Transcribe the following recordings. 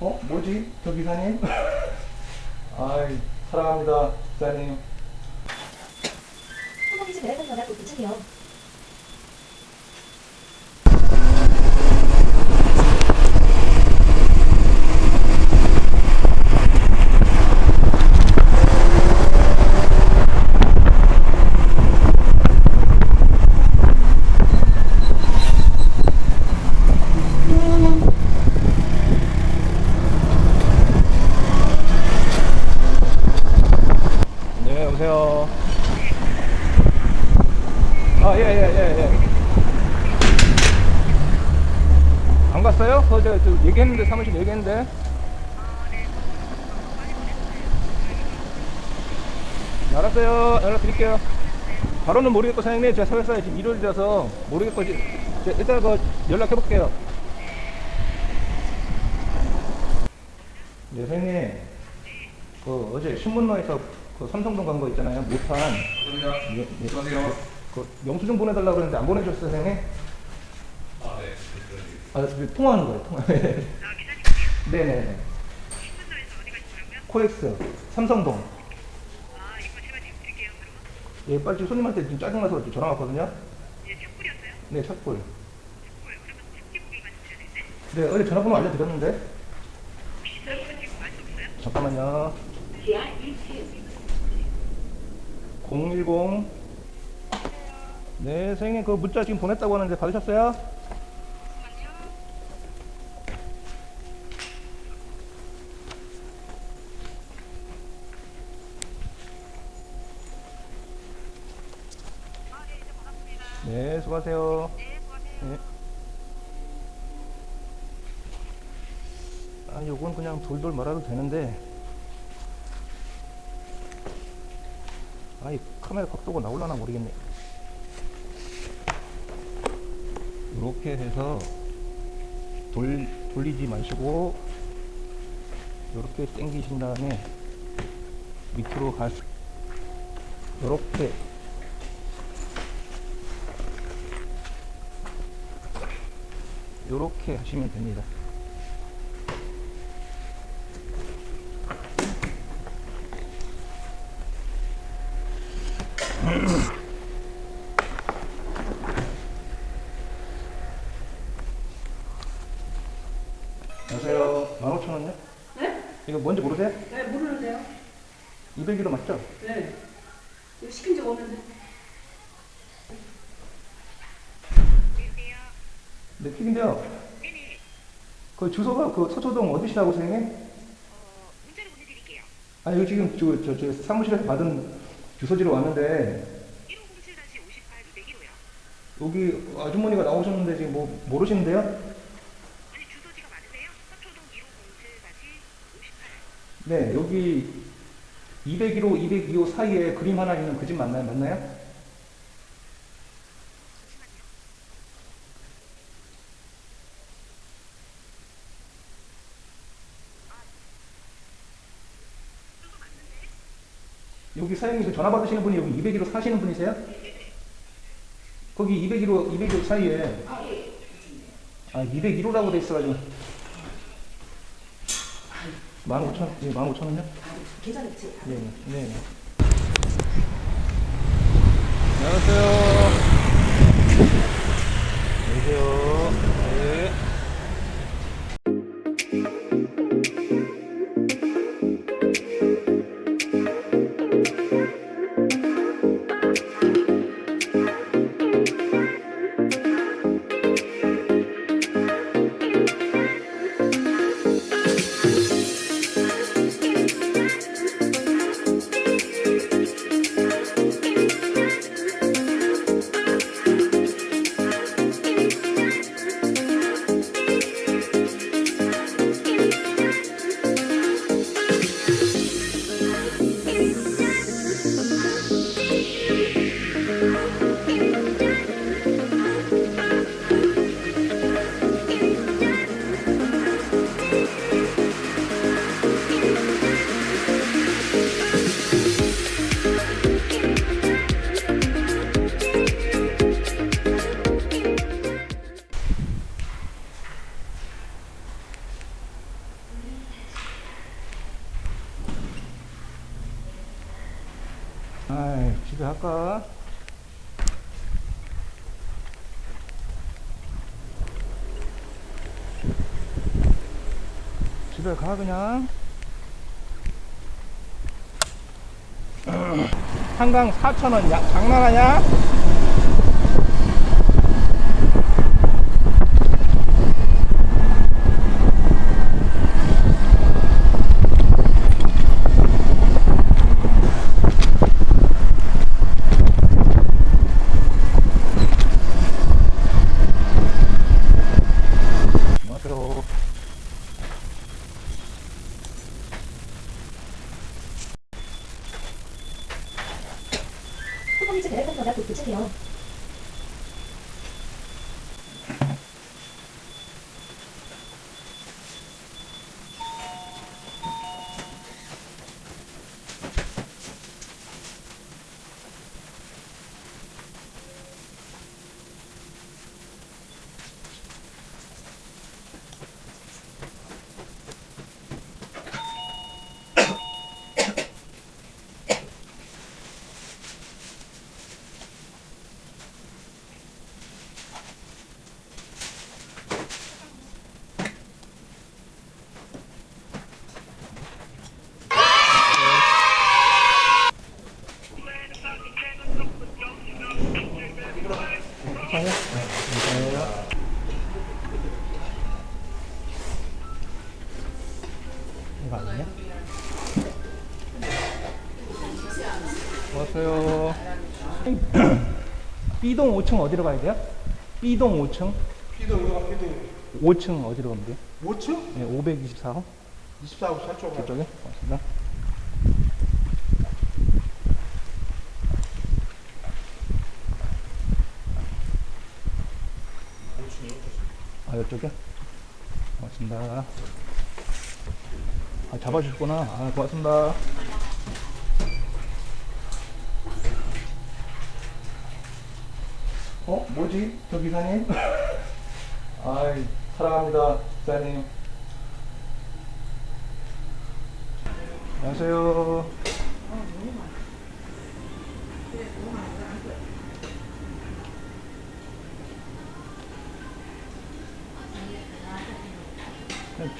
어? 뭐지? 저 기사님? 아이, 사랑합니다, 기사님. 4개인데 사무실 4개인데. 알았어요. 연락 드릴게요. 바로는 모르겠고 사장님 제가 사회사에 지금 일요일이라서 모르겠고 일단 그 연락해 볼게요. 네 사장님. 그 어제 신문로에서 그 삼성동 간 거 있잖아요. 못한 예, 예. 안녕하세요 그 영수증 보내달라고 그랬는데 안 보내줬어요 사장님? 아, 네. 아, 지금 통화하는 거예요, 통화. 네네. 코엑스, 삼성동. 아, 이거 제가 지금 드릴게요, 그러면. 예, 빨리 지금 손님한테 지금 짜증나서 지금 전화 왔거든요. 예, 촛불이었어요? 네, 첫불. 촛불. 그러면 주셔야 되는데. 네, 어제 전화번호 알려드렸는데. 비싼 지금 말수 없어요? 잠깐만요. 010. 네, 선생님 그 문자 지금 보냈다고 하는데 받으셨어요? 돌돌 말아도 되는데. 아, 이 카메라 각도가 나올라나 모르겠네. 이렇게 해서 돌, 돌리지 마시고, 이렇게 당기신 다음에 밑으로 가, 이렇게 이렇게 하시면 됩니다. 안녕하세요. 15,000원요? 네? 이거 뭔지 모르세요? 네, 모르는데요. 200kg 맞죠? 네. 이거 시킨 적 없는데. 계세요? 네, 킥인데요. 네네. 그 주소가 그 서초동 어디시라고 선생님? 어, 문자로 보내드릴게요. 아, 여기 지금 저, 저, 저 사무실에서 받은 주소지로 왔는데, 1507-58 201호요. 여기 아주머니가 나오셨는데 지금 뭐 모르시는데요? 아니, 주소지가 맞으세요? 서초동 1507-58. 네, 여기 201호, 202호 사이에 그림 하나 있는 그 집 맞나요? 맞나요? 여기 사장님 그 전화 받으시는 분이 여기 201호 사시는 분이세요? 거기 201호, 201호 사이에 아 201호라고 돼 있어가지고 15,000, 예, 15,000원요? 계좌이체. 네, 네. 안녕하세요. 안녕하세요. 아이, 집에 할까? 집에 가, 그냥. 한강 4,000원, 야, 장난하냐? 안녕하세요. 쿠팡이츠 배달센터가 곧 도착해요. 괜찮아요? B동 5층 어디로 가야 돼요? B동 5층? 피동이요, 피동. 5층 어디로 가면 돼요? 5층? 네, 524호? 24호 살쪽. 저쪽에? 고맙습니다. 아, 이쪽에? 고맙습니다. 아, 잡아주셨구나. 아, 고맙습니다. 어? 뭐지? 저 기사님? 아이, 사랑합니다, 기사님. 안녕하세요.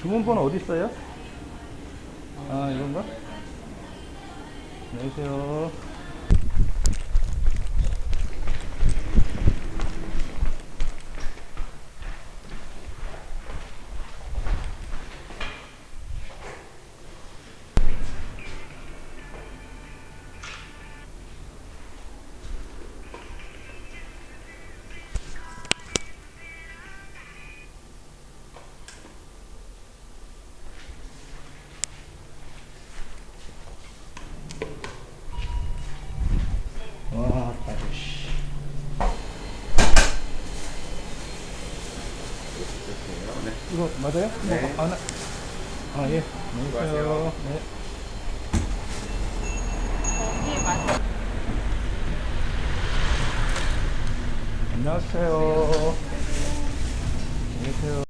주문번호 어디 있어요? 아 이건가? 안녕하세요. 이거 맞아요? 네. 아, 나, 아 예. 안녕하세요. 네. 안녕하세요. 안녕하세요.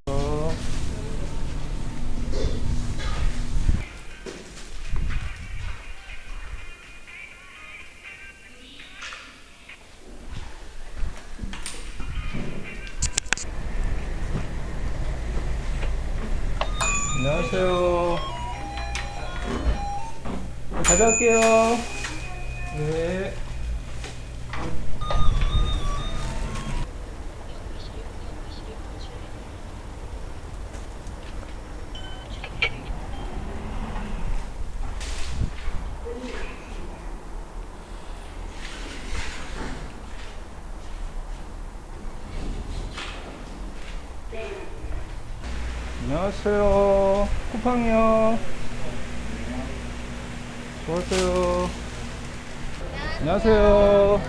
안녕하세요. 가져갈게요. 네. 안녕하세요. 쿠팡이요. 수고하세요. 안녕하세요.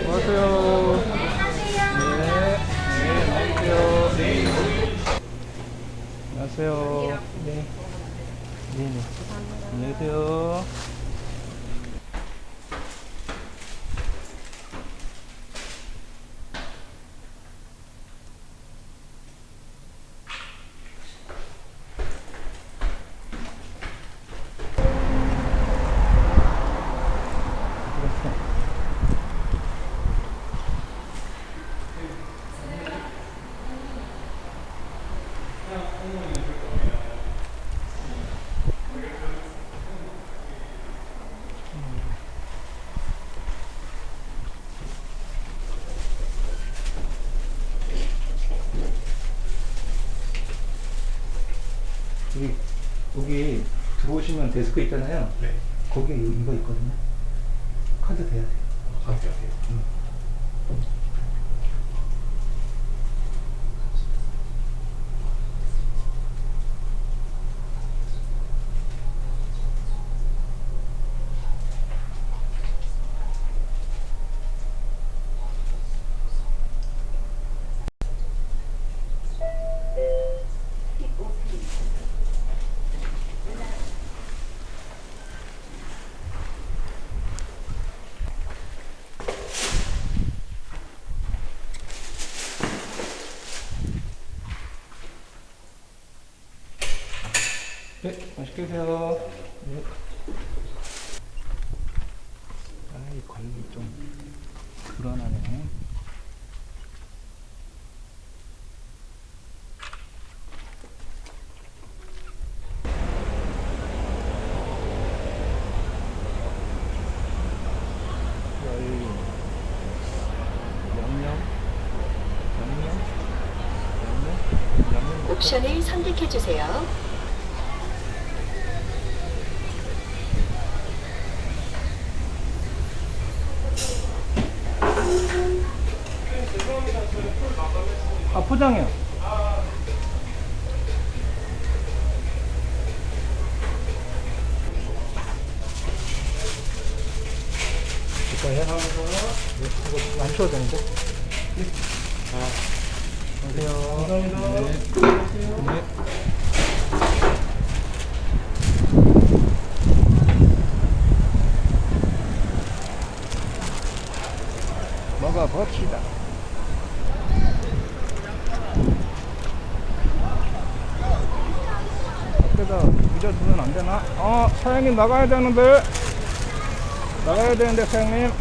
수고하세요. 네, 네, 안녕하세요. 네. 안녕하세요. 네. 네, 네. 안녕하세요. 여기, 여기 들어오시면 데스크 있잖아요. 네. 거기에 이- 이거 있거든요. 카드 대야 돼요. 함께 할게요. 네, 맛있게 드세요. 네. 아 이, 관리 좀 불안하네. 옵션을 선택해 주세요. 아, 포장해요. 될까요? 네, 이거 안 쳐도 되는데? 아, 안녕하세요. 감사합니다. 네. 네. 먹어봅시다. 밖에다 잊어두면 안 되나? 어, 사장님 나가야 되는데. 나가야 되는데, 사장님.